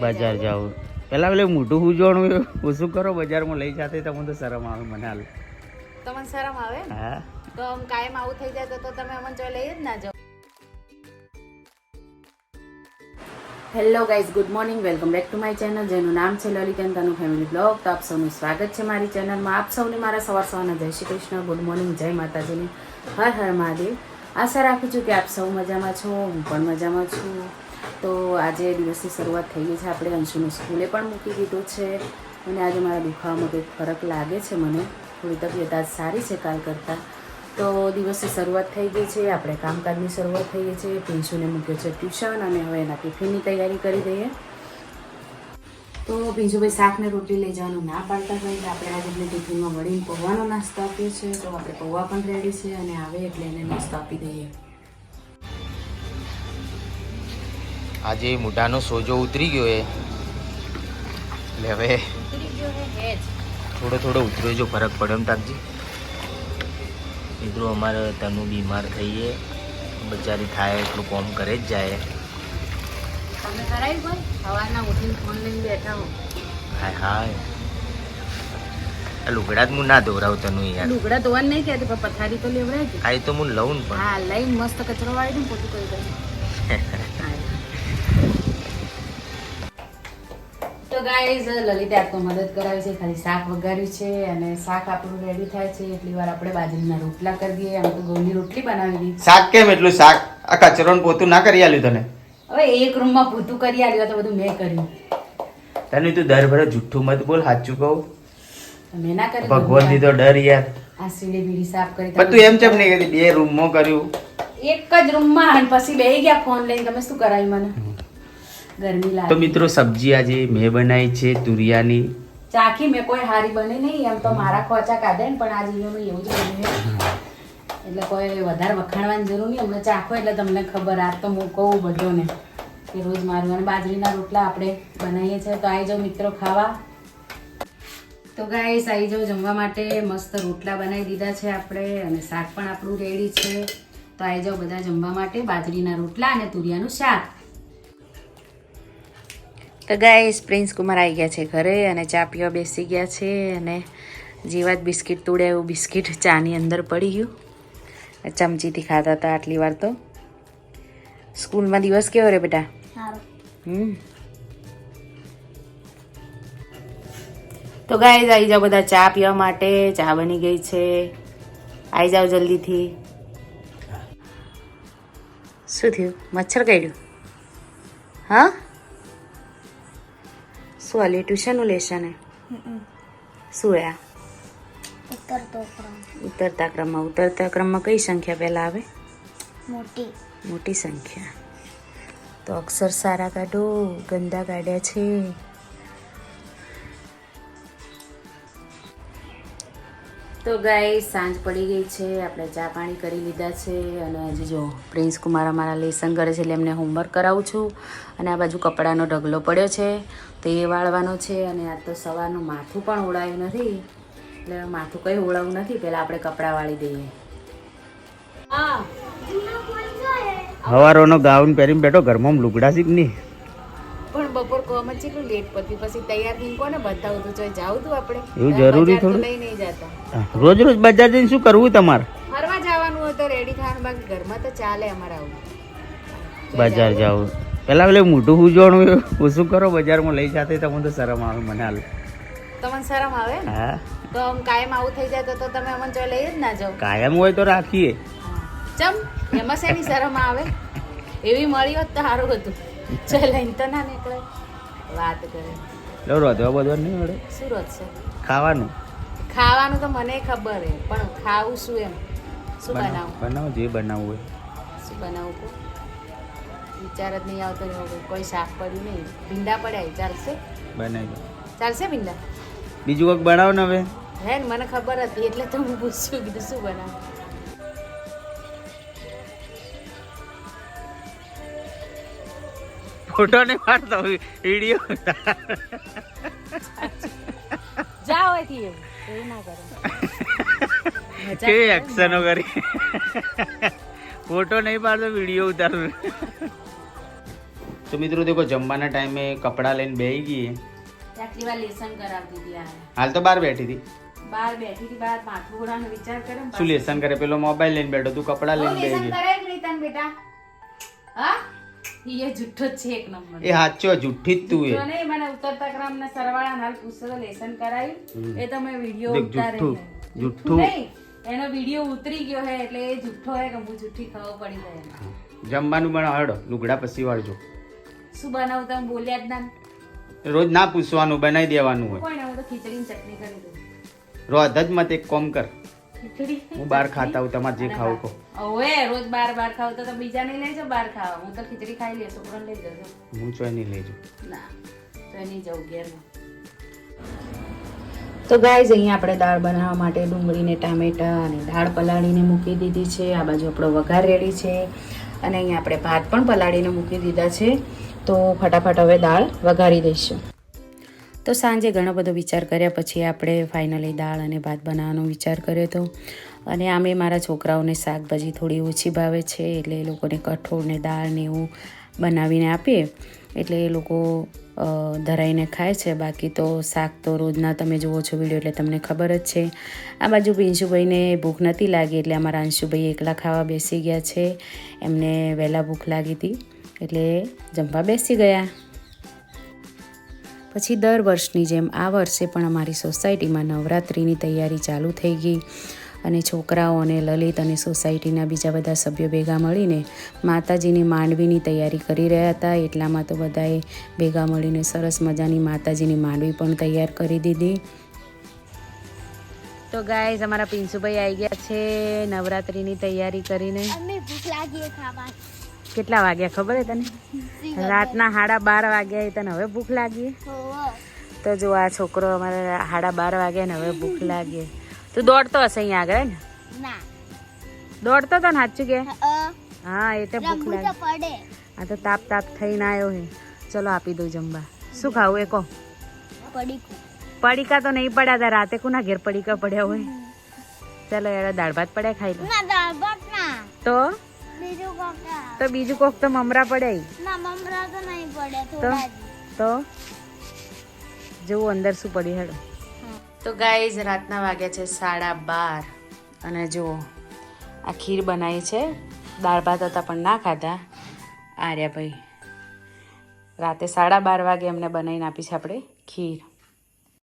બજાર જાવું પેલા પેલું મોટું હું જોણું ઓછું કરો? બજારમાં લઈ જાતે તમને તો શરમ આવે મને હાલ. તમને શરમ આવે હા. તો આમ કાયમ આવું થઈ જાય તો તમે અમને જો લઈ જ ના જાઓ. Hello guys good morning welcome back to my channel જેનું નામ છે લલિત તનુ ફેમિલી બ્લોગ તો આપ સૌનું સ્વાગત છે મારી ચેનલમાં આપ સૌને મારા સવાર સવારના જય શ્રી કૃષ્ણ ગુડ મોર્નિંગ જય માતાજીની. હર હર મહાદેવ. આશા રાખું છું કે આપ સૌ મજામાં છો હું પણ મજામાં છું. તો આજે દિવસની શરૂઆત થઈ ગઈ છે. આપણે અંશુને સ્કૂલે પણ મૂકી દીધું છે અને આજે મારા દુખાવામાં કંઈક ફરક લાગે છે મને. થોડી તબિયત આજ સારી છે કાલ કરતાં. તો દિવસની શરૂઆત થઈ ગઈ છે, આપણે કામકાજની શરૂઆત થઈ ગઈ છે. પિંશુને મૂક્યો છે ટ્યુશન અને હવે એના ટિફિનની તૈયારી કરી દઈએ. તો પિંશુભાઈ શાકને રોટલી લઈ જવાનું ના પાડતા હોય એટલે આપણે આજે એમને ટિફિનમાં વળીને પૌવાનો નાસ્તો આપ્યો છે તો આપણે પૌવા પણ રેડી છે અને આવે એટલે એને નાસ્તો આપી દઈએ. આજે મોઢાનો સોજો ઉતરી ગયો એ એટલે હવે થોડો થોડો ઉતર્યો જો ફરક પડ્યો એમ તાકજી મિત્રો અમારે તનુ બીમાર થઈએ બચારી થાય એટલું કોમ કરે જ જાય. હાય હાય. લુગડા હું ના દોરાવ તને યાર. લુગડા ધોવાનું નહીં કહેતી પણ પથારી તો લેવડાય આ તો હું લઉં પણ. હા લઈને મસ્ત કચરો વાળી દઉં પોતું કરી. દઉં ગાઈઝ લલિતે આપ તો મદદ કરાવી છે ખાલી શાક વઘાર્યું છે અને શાક આપણું રેડી થાય છે. એટલી વાર આપણે બાજરીના રોટલા કરી દઈએ. આમ તો ગોળની રોટલી બનાવી દીધી. શાક કેમ એટલું શાક? આ કચરો પોતું ના કરી આલ્યું તને? હવે એક રૂમમાં પોતું કરી આલ્યું તો બધું મેં કર્યું. તને તું દર ભરે જુઠ્ઠું મત બોલ સાચું કહું. મેં ના કર્યું ભગવાન. દીધો ડર યાર. આ સીડી બીડી સાફ કરી પણ તું એમ ચમ નહીં કરી? બે રૂમમાં કર્યું. એક જ રૂમમાં અને પછી બેહી ગયા ફોન લઈને તમે શું કરાવી મને? ગરમી તો મિત્રો સબ્જી આજે મેં બનાવી છે તુરિયાની. ચાખી મેં કોઈ હારી બની નહીં એમ તો મારા ખોચા કાઢે ને પણ આ જીવોનું એવું જ બન્યું એટલે કોઈ વધારે વખાણવાની જરૂર નહીં અમને ચાખો એટલે તમને ખબર આ તો હું કહું બધાને કે રોજ મારું અને બાજરીના રોટલા આપણે બનાવીએ છીએ. તો આવી જાઓ મિત્રો ખાવા. તો ગાઈસ આવી જાઓ જમવા માટે. મસ્ત રોટલા બનાવી દીધા છે આપણે અને શાક પણ આપણું રેડી છે. તો આવી જાઓ બધા જમવા માટે બાજરીના રોટલા અને તુરિયાનું શાક. તો ગાઈસ પ્રિન્સ કુમાર આવી ગયા છે ઘરે અને ચા પીવા બેસી ગયા છે અને જેવા જ બિસ્કિટ તોડ્યા એવું બિસ્કિટ ચાની અંદર પડી ગયું. ચમચીથી ખાતા હતા આટલી વાર તો. સ્કૂલમાં દિવસ કેવો રે બેટા? હમ. તો ગાઈઝ આવી જાઓ બધા ચા પીવા માટે. ચા બની ગઈ છે. આવી જાઓ જલ્દીથી. શું થયું? મચ્છર કાઢ્યું હા? શું આલી ટ્યુશનનું લેશન હે શું હે ઉતરતા ક્રમમાં. ઉતરતા ક્રમમાં કઈ સંખ્યા પહેલાં આવે? મોટી. મોટી સંખ્યા. તો અક્ષર સારા કાઢો ગંદા કાઢ્યા છે. તો ગાય સાંજ પડી ગઈ છે આપણે ચા પાણી કરી લીધા છે અને હજી જો પ્રિન્સ કુમાર અમારા લેસન કરે છે એટલે એમને હોમવર્ક કરાવું છું. અને આ બાજુ કપડાનો ઢગલો પડ્યો છે તો એ વાળવાનો છે અને આ તો સવારનું માથું પણ ઓળાયું નથી. એટલે માથું કંઈ ઓળાવું નથી પહેલાં આપણે કપડાં વાળી દઈએ. હા. હવારોનો ગાઉન પહેરીને બેઠો ઘરમાં લુગડા શીખ નહીં? પણ અમે કેટલું લેટ પડતી પછી તૈયાર થઈને કોને બતાવું? તું જોઈ જાવું તું આપણે. એવું જરૂરી થોડું? લઈ નહીં જતા. રોજ રોજ બજાર જઈને શું કરવું તમારે? ફરવા જવાનું હોય તો રેડી થવાનું બાકી ઘરમાં તો ચાલે અમારે આવું. બજાર જાવું. પેલા પેલે મોટું હું જોણું ઓછું કરો બજારમાં લઈ જાતે તમને તો શરમ આવે મને હાલ. તમને શરમ આવે હા. તો આમ કાયમ આવું થઈ જાય તો તો તમે અમને જો લઈ જ ના જાઓ. કાયમ હોય તો રાખીએ. ચમ એમાં શેની શરમ આવે? એવી મળી હોત તો સારું હતું. ચાલ લઈને તો ના નીકળે વાત કરે. લો રોધવા બધવા નહીં મળે. શું રોધશે ખાવાનું. ખાવાનું તો મને ખબર હે પણ ખાવું શું એમ? શું બનાવું બનાવું? જે બનાવવું હોય. શું બનાવું કો વિચાર જ નહીં આવતો ને કોઈ શાક પડ્યું નહીં. ભીંડા પડ્યા ચાલશે? બનાવી ચાલશે ભીંડા? બીજું કંઈક બનાવો ને હવે. હે મને ખબર હતી એટલે તો હું પૂછ્યું કીધું શું બનાવું? ફોટો નહીં પાડતો વીડિયો. જાઓ અહીંથી એવું ના કરો. કેવી એક્શનો કરી. ફોટો નહીં પાડતો વીડિયો ઉતારું. તો મિત્રો દેખો જમવાના ટાઈમે કપડાં લઈને બેહી ગઈ આટલી વાર લેસન કરાવતી હતી હાલ તો બહાર બેઠી હતી. બહાર બેઠી હતી બહાર માથું ઘોડાનો વિચાર કરે શું લેસન કરે? પેલો મોબાઈલ લઈને બેઠો તું કપડાં બહુ લઈને લેસન કરે તને બેટા. હા? એ જુઠ્ઠો છે એક નંબર એ સાચો જુઠ્ઠી જ તું એ. નહીં મને ઉતરતા ક્રમના સરવાળા હાલ પૂછતો લેસન કરાયું. એ તો મેં વીડિયો ઉતારે જુઠ્ઠું, છે. જુઠ્ઠું. નહીં એનો વીડિયો ઉતરી ગયો હે એટલે એ જુઠ્ઠો હે કે હું જુઠ્ઠી ખબર પડી જાય જમવાનું પણ હડો લુગડા પછી વાળજો. શું બનાવું તમે? બોલ્યા જ ના. રોજ ના પૂછવાનું બનાવી દેવાનું હોય. કોઈ ને હું તો ખીચડીની ચટણી કરી દઉં. રોજ જ મત એક કોમ કર. ખીચડી હું બહાર ખાતા હું તમારે જે ખાવું કહો. ઓએ રોજ બાર બાર ખાવ તો તો બીજા નહીં લેજો બાર ખાવા. હું તો ખીચડી ખાઈ લઈશ છોકરાને લઈ જજો. હું ચોય નહીં લેજો. ના તો નહીં જવું ઘેરમાં. તો ગાઈઝ અહીંયા આપણે દાળ બનાવવા માટે ડુંગળીને ટામેટાં અને દાળ પલાળીને મૂકી દીધી છે. આ બાજુ આપણો વઘાર રેડી છે. અને અહીંયા આપણે ભાત પણ પલાળીને મૂકી દીધા છે. તો ફટાફટ હવે દાળ વઘારી દઈશું. તો સાંજે ઘણો બધો વિચાર કર્યા, પછી આપણે ફાઇનલી દાળ અને ભાત બનાવવાનો વિચાર કર્યો હતો અને આમે મારા છોકરાઓને શાકભાજી થોડી ઓછી ભાવે છે, એટલે એ લોકોને કઠોળ ને દાળ ને એવું બનાવીને આપીએ. એટલે એ લોકો ધરાઈને ખાય છે. બાકી તો શાક તો રોજના તમે જુઓ છો વીડિયો, એટલે તમને ખબર જ છે. આ બાજુ પિંશુભાઈને ભૂખ નથી લાગી, એટલે અમારા અંશુભાઈ એકલા ખાવા બેસી ગયા છે. એમને વહેલા ભૂખ લાગી હતી, એટલે જમવા બેસી ગયા. પછી દર વર્ષની જેમ આ વર્ષે પણ અમારી સોસાયટીમાં નવરાત્રિની તૈયારી ચાલુ થઈ ગઈ અને છોકરાઓ અને લલિત અને સોસાયટીના બીજા બધા સભ્યો ભેગા મળીને માતાજીની માંડવીની તૈયારી કરી રહ્યા હતા. એટલામાં તો બધાએ ભેગા મળીને સરસ મજાની માતાજીની માંડવી પણ તૈયાર કરી દીધી. તો ગાઈઝ, અમારા પિન્સુભાઈ આવી ગયા છે નવરાત્રિની તૈયારી કરીને. ભૂખ લાગી કેટલા વાગ્યા ખબર હે તને? રાતના સાડા બાર વાગ્યા તને હવે ભૂખ લાગી તો જો આ છોકરો અમારે સાડા બાર વાગ્યા ને હવે ભૂખ લાગે તું દોડતો હશે અહીંયા આગળ ને? દોડતો તો ને સાચું કે? હા એ તો ભૂખ લાગે. આ તો તાપ તાપ થઈને આવ્યો હે. ચલો આપી દઉં જમવા. શું ખાવું એ કહો? પડીકા. તો નહીં પડ્યા હતા રાતે કોના ઘેર પડીકા પડ્યા હોય? ચલો યાર દાળ ભાત પડ્યા ખાઈ લો. દાળ ભાત ના. તો? તો બીજું કોક તો મમરા પડે ના મમરા તો નહીં પડે થોડા તો? જવું અંદર શું પડ્યું હેડો. તો ગાઈઝ રાતના વાગ્યા છે સાડા બાર. અને જુઓ આ ખીર બનાવી છે. દાળ ભાત હતા પણ ના ખાધા. આર્યાભાઈ રાતે સાડા બાર વાગે એમને બનાવીને આપી છે આપણે ખીર.